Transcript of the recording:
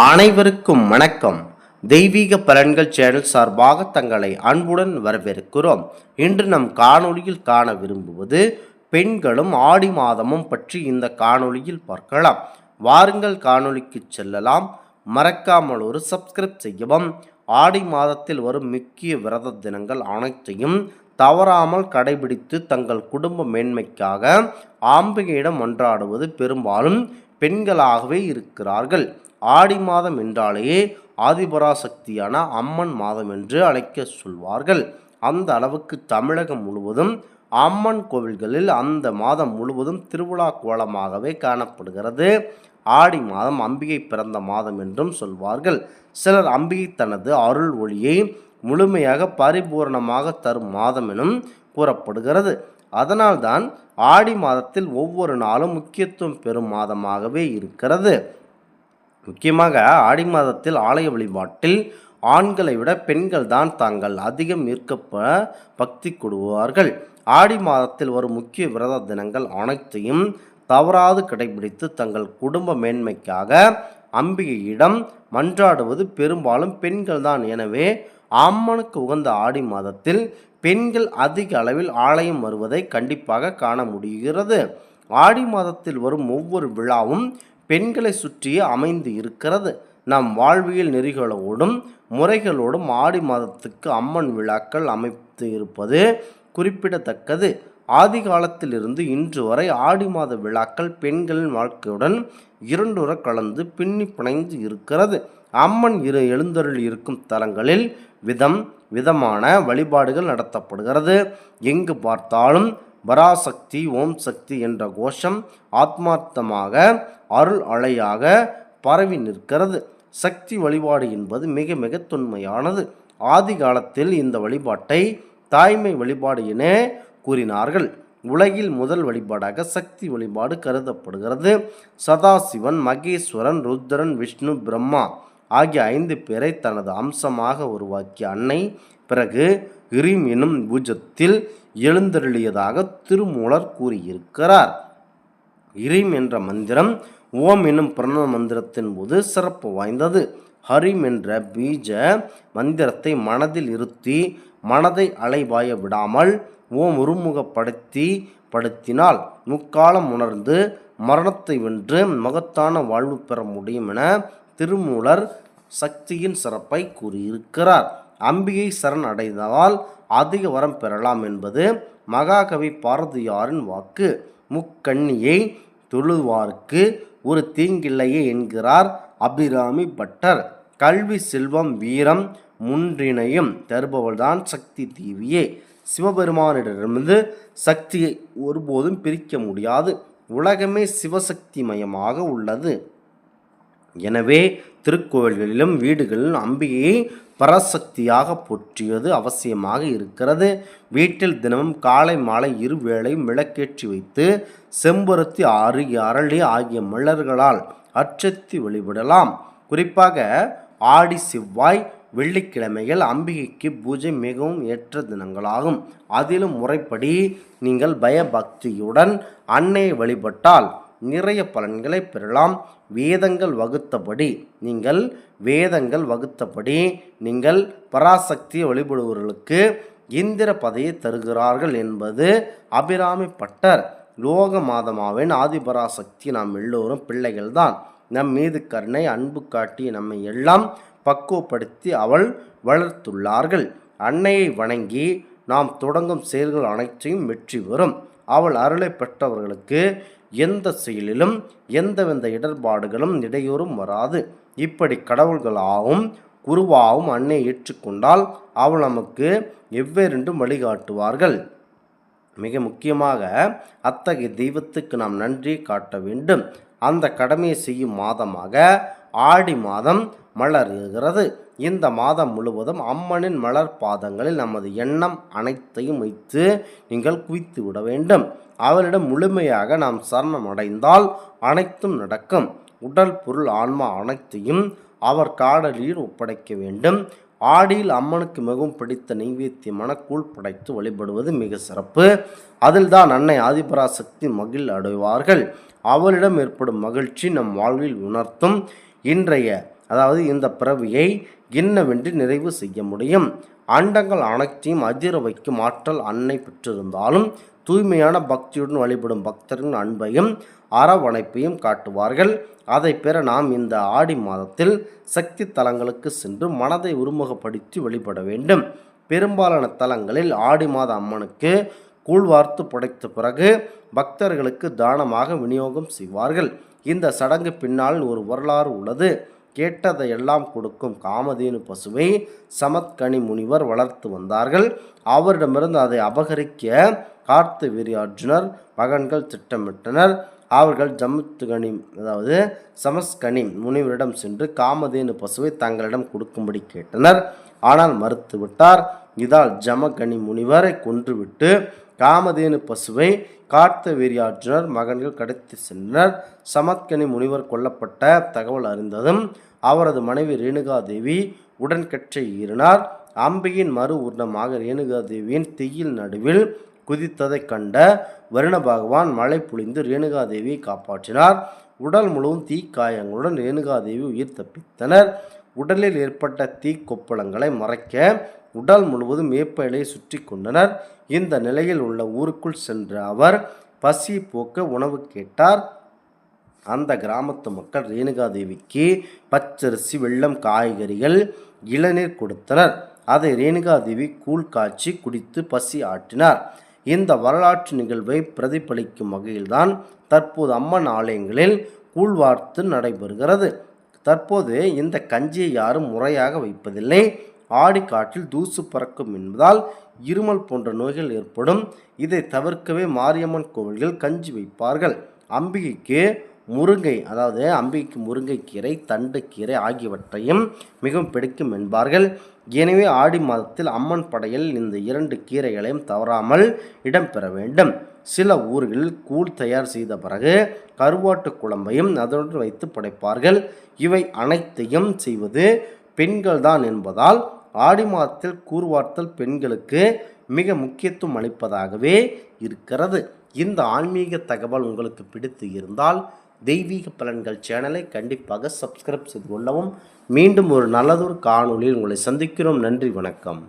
அனைவருக்கும் வணக்கம். தெய்வீக பலன்கள் சேனல் சார்பாக தங்களை அன்புடன் வரவேற்கிறோம். இன்று நம் காணொளியில் காண விரும்புவது பெண்களும் ஆடி மாதமும் பற்றி இந்த காணொளியில் பார்க்கலாம். வாருங்கள் காணொளிக்கு செல்லலாம். மறக்காமல் ஒரு சப்ஸ்கிரைப் செய்யவும். ஆடி மாதத்தில் வரும் முக்கிய விரத தினங்கள் அனைத்தையும் தவறாமல் கடைபிடித்து தங்கள் குடும்ப மேன்மைக்காக ஆம்பிகையிடம் மன்றாடுவது பெரும்பாலும் பெண்களாகவே இருக்கிறார்கள். ஆடி மாதம் என்றாலேயே ஆதிபராசக்தியான அம்மன் மாதம் என்று அழைக்க சொல்வார்கள். அந்த அளவுக்கு தமிழகம் முழுவதும் அம்மன் கோவில்களில் அந்த மாதம் முழுவதும் திருவிழா கோலமாகவே காணப்படுகிறது. ஆடி மாதம் அம்பிகை பிறந்த மாதம் என்றும் சொல்வார்கள். சிலர் அம்பிகை தனது அருள் ஒளியை முழுமையாக பரிபூரணமாக தரும் மாதம் எனும் கூறப்படுகிறது. அதனால்தான் ஆடி மாதத்தில் ஒவ்வொரு நாளும் முக்கியத்துவம் பெறும் மாதமாகவே இருக்கிறது. முக்கியமாக ஆடி மாதத்தில் ஆலய வழிபாட்டில் ஆண்களை விட பெண்கள் தான் தாங்கள் அதிகம் ஈர்க்கப்ப பக்தி கொடுவார்கள். ஆடி மாதத்தில் வரும் முக்கிய விரத தினங்கள் அனைத்தையும் தவறாது கடைபிடித்து தங்கள் குடும்ப மேன்மைக்காக அம்பிகையிடம் மன்றாடுவது பெரும்பாலும் பெண்கள் தான். எனவே அம்மனுக்கு உகந்த ஆடி மாதத்தில் பெண்கள் அதிக அளவில் ஆலயம் வருவதை கண்டிப்பாக காண முடிகிறது. ஆடி மாதத்தில் வரும் ஒவ்வொரு விழாவும் பெண்களை சுற்றியே அமைந்து இருக்கிறது. நம் வாழ்வியல் நெறிகளோடும் முறைகளோடும் ஆடி மாதத்துக்கு அம்மன் விழாக்கள் அமைத்து இருப்பது குறிப்பிடத்தக்கது. ஆதி காலத்திலிருந்து இன்று வரை ஆடி மாத விழாக்கள் பெண்களின் வாழ்க்கையுடன் இரண்டுற கலந்து பின்னி பிணைந்து இருக்கிறது. அம்மன் இரு எழுந்தருள் இருக்கும் தலங்களில் விதம் விதமான வழிபாடுகள் நடத்தப்படுகிறது. எங்கு பார்த்தாலும் பராசக்தி ஓம் சக்தி என்ற கோஷம் ஆத்மார்த்தமாக அருள் அலையாக பரவி நிற்கிறது. சக்தி வழிபாடு என்பது மிக மிக தொன்மையானது. ஆதி காலத்தில் இந்த வழிபாட்டை தாய்மை வழிபாடு என கூறினார்கள். உலகில் முதல் வழிபாடாக சக்தி வழிபாடு கருதப்படுகிறது. சதாசிவன் மகேஸ்வரன் ருத்ரன் விஷ்ணு பிரம்மா ஆகிய ஐந்து பேரை தனது அம்சமாக உருவாக்கிய அன்னை பிறகு இரிம் எனும் பூஜத்தில் எழுந்தருளியதாக திருமூலர் கூறியிருக்கிறார். இரிம் என்ற மந்திரம் ஓம் என்னும் பிரணவ மந்திரத்தின் போது சிறப்பு வாய்ந்தது. ஹரிம் என்ற பீஜ மந்திரத்தை மனதில் இருத்தி மனதை அலைபாய விடாமல் ஓம் ஒருமுகப்படுத்தி படுத்தினால் முக்காலம் உணர்ந்து மரணத்தை வென்று மகத்தான வாழ்வு பெற முடியும் என திருமூலர் சக்தியின் சிறப்பை கூறியிருக்கிறார். அம்பிகை சரண் அடைந்தால் அதிக வரம் பெறலாம் என்பது மகாகவி பாரதியாரின் வாக்கு. முக்கண்ணியை தொழுவார்க்கு ஒரு தீங்கில்லையே என்கிறார் அபிராமி பட்டர். கல்வி செல்வம் வீரம் முன்றினையும் தருபவள்தான் சக்தி தீவியே. சிவபெருமானிடமிருந்து சக்தியை ஒருபோதும் பிரிக்க முடியாது. உலகமே சிவசக்தி மயமாக உள்ளது. எனவே திருக்கோவில்களிலும் வீடுகளிலும் அம்பிகையை பரசக்தியாக போற்றியது அவசியமாக இருக்கிறது. வீட்டில் தினமும் காலை மாலை இருவேளை விளக்கேற்றி வைத்து செம்பருத்தி ஆறு அரளி ஆகிய மலர்களால் அச்சத்தி வழிபடலாம். குறிப்பாக ஆடி செவ்வாய் வெள்ளிக்கிழமைகள் அம்பிகைக்கு பூஜை மிகவும் ஏற்ற தினங்களாகும். அதிலும் முறைப்படி நீங்கள் பயபக்தியுடன் அன்னையை வழிபட்டால் நிறைய பலன்களை பெறலாம். வேதங்கள் வகுத்தபடி நீங்கள் வேதங்கள் வகுத்தபடி நீங்கள் பராசக்தியை வழிபடுபவர்களுக்கு இந்திர பதையை தருகிறார்கள் என்பது அபிராமி பட்டர். லோக மாதமாவின் ஆதிபராசக்தி நாம் எல்லோரும் பிள்ளைகள்தான் நம் மீது கருணை அன்பு காட்டி நம்மை எல்லாம் பக்குவப்படுத்தி அவள் வளர்த்துள்ளார்கள். அன்னையை வணங்கி நாம் தொடங்கும் செயல்கள் அனைத்தையும் வெற்றி பெறும். அவள் அருளை பெற்றவர்களுக்கு எந்த செயலிலும் எந்தவித இடர்பாடுகளும் இடையூறும் வராது. இப்படி கடவுள்களாகவும் குருவாகவும் அன்னை ஏற்றுக்கொண்டால் அவள் நமக்கு எவ்வேறென்றும் வழிகாட்டுவார்கள். மிக முக்கியமாக அத்தகைய தெய்வத்துக்கு நாம் நன்றி காட்ட வேண்டும். அந்த கடமையை செய்யும் மாதமாக ஆடி மாதம் மலர்கிறது. இந்த மாதம் முழுவதும் அம்மனின் மலர் பாதங்களில் நமது எண்ணம் அனைத்தையும் வைத்து நீங்கள் குவித்து விட வேண்டும். அவரிடம் முழுமையாக நாம் சரணம் அடைந்தால் அனைத்தும் நடக்கும். உடல் பொருள் ஆன்மா அனைத்தையும் அவர் காடலில் ஒப்படைக்க வேண்டும். ஆடியில் அம்மனுக்கு மிகவும் பிடித்த நைவேத்தியமான கூழ் படைத்து வழிபடுவது மிக சிறப்பு. அதில்தான் அன்னை ஆதிபராசக்தி மகிழ் அடைவார்கள். அவளிடம் ஏற்படும் மகிழ்ச்சி நம் வாழ்வில் உணர்த்தும். இன்றைய அதாவது இந்த பிறவியை இன்னவென்று நிறைவு செய்ய முடியும். ஆண்டங்கள் அனைத்தையும் அதிர வைக்கும் ஆற்றல் அன்னை பெற்றிருந்தாலும் தூய்மையான பக்தியுடன் வழிபடும் பக்தரின் அன்பையும் அரவணைப்பையும் காட்டுவார்கள். அதை பெற நாம் இந்த ஆடி மாதத்தில் சக்தி தலங்களுக்கு சென்று மனதை உருமுகப்படுத்தி வழிபட வேண்டும். பெரும்பாலான தலங்களில் ஆடி மாத அம்மனுக்கு கூழ்வார்த்து படைத்த பிறகு பக்தர்களுக்கு தானமாக விநியோகம் செய்வார்கள். இந்த சடங்கு பின்னால் ஒரு வரலாறு உள்ளது. கேட்டதையெல்லாம் கொடுக்கும் காமதேனு பசுவை சமத்கனி முனிவர் வளர்த்து வந்தார்கள். அவரிடமிருந்து அதை அபகரிக்க கார்த்து வீரி அர்ஜுனர் மகன்கள் திட்டமிட்டனர். அவர்கள் ஜமுத்துகனி அதாவது சமஸ்கனி முனிவரிடம் சென்று காமதேனு பசுவை தங்களிடம் கொடுக்கும்படி கேட்டனர். ஆனால் மறுத்துவிட்டார். இதால் ஜமகனி முனிவரை கொன்றுவிட்டு காமதேனு பசுவை கார்த்த வீரியார்ஜுனர் மகன்கள் கடத்தி சென்றனர். சமத்கனி முனிவர் கொல்லப்பட்ட தகவல் அறிந்ததும் அவரது மனைவி ரேணுகாதேவி உடன்கற்றை ஈறினார் அம்பியின் மறு உருணமாக ரேணுகாதேவியின் தீயில் நடுவில் குதித்ததைக் கண்ட வருண பகவான் மழை புழிந்து ரேணுகாதேவியை காப்பாற்றினார். உடல் முழுவதும் தீக்காயங்களுடன் ரேணுகாதேவி உயிர் தப்பித்தனர். உடலில் ஏற்பட்ட தீக்கொப்பளங்களை மறைக்க உடல் முழுவதும் வேப்ப சுற்றி கொண்டனர். இந்த நிலையில் உள்ள ஊருக்குள் சென்ற அவர் பசி போக்க உணவு கேட்டார். அந்த கிராமத்து மக்கள் ரேணுகாதேவிக்கு பச்சரிசி வெள்ளம் காய்கறிகள் இளநீர் கொடுத்தனர். அதை ரேணுகாதேவி கூழ் காய்ச்சி குடித்து பசி ஆற்றினார். இந்த வரலாற்று நிகழ்வை பிரதிபலிக்கும் வகையில்தான் தற்போது அம்மன் ஆலயங்களில் கூழ்வார்த்து நடைபெறுகிறது. தற்போது இந்த கஞ்சியை யாரும் முறையாக வைப்பதில்லை. ஆடிக்காற்றில் தூசு பறக்கும் என்பதால் இருமல் போன்ற நோய்கள் ஏற்படும். இதை தவிர்க்கவே மாரியம்மன் கோவில்கள் கஞ்சி வைப்பார்கள். அம்பிகைக்கு முருங்கை அதாவது அம்பிகைக்கு முருங்கைக்கீரை தண்டுக்கீரை ஆகியவற்றையும் மிகவும் பிடிக்கும் என்பார்கள். எனவே ஆடி மாதத்தில் அம்மன் படையில் இந்த இரண்டு கீரைகளையும் தவறாமல் இடம்பெற வேண்டும். சில ஊர்களில் கூழ் தயார் செய்த பிறகு கருவாட்டு குழம்பையும் அதனுடன் வைத்து படைப்பார்கள். இவை அனைத்தையும் செய்வது பெண்கள்தான் என்பதால் ஆடி மாதத்தில் கூறுவார்த்தல் பெண்களுக்கு மிக முக்கியத்துவம் அளிப்பதாகவே இருக்கிறது. இந்த ஆன்மீக தகவல் உங்களுக்கு பிடித்து இருந்தால் தெய்வீக பலன்கள் சேனலை கண்டிப்பாக சப்ஸ்கிரைப் செய்து கொள்ளவும். மீண்டும் ஒரு நல்லதொரு காணொளியில் உங்களை சந்திக்கிறோம். நன்றி வணக்கம்.